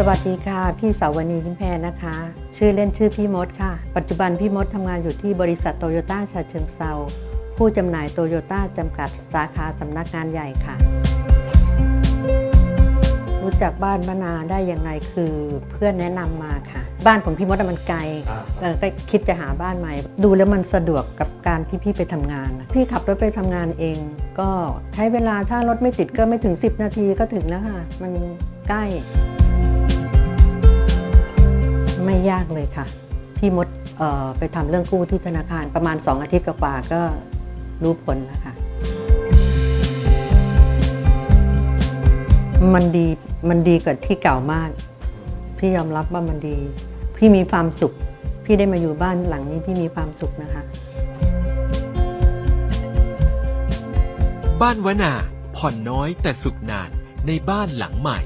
สวัสดีค่ะ พี่สาวนียิ้มแพรนะคะ ชื่อเล่นชื่อพี่มดค่ะ ปัจจุบันพี่มดทำงานอยู่ที่บริษัทโตโยต้าชาเชิงเซาผู้จำหน่ายโตโยต้าจำกัดสาขาสำนักงานใหญ่ค่ะ รู้จักบ้านมะนาได้ยังไงคือเพื่อนแนะนำมาค่ะ บ้านของพี่มดอะมันไกลเออก็คิดจะหาบ้านใหม่ ดูแล้วมันสะดวกกับการที่พี่ไปทำงานนะพี่ขับรถไปทำงานเอง ก็ใช้เวลาถ้ารถไม่ติดก็ไม่ถึง 10 นาทีก็ถึงแล้วค่ะ มันใกล้ไม่ ยากเลยค่ะ พี่มดไปทำเรื่องกู้ที่ธนาคารประมาณ 2 อาทิตย์กว่าก็รู้ผลแล้วค่ะ มันดีมันดีกว่าที่เก่ามาก พี่ยอมรับว่ามันดี พี่มีความสุข พี่ได้มาอยู่บ้านหลังนี้พี่มีความสุขนะคะ บ้านวนาผ่อนน้อยแต่สุขนานในบ้านหลังใหม่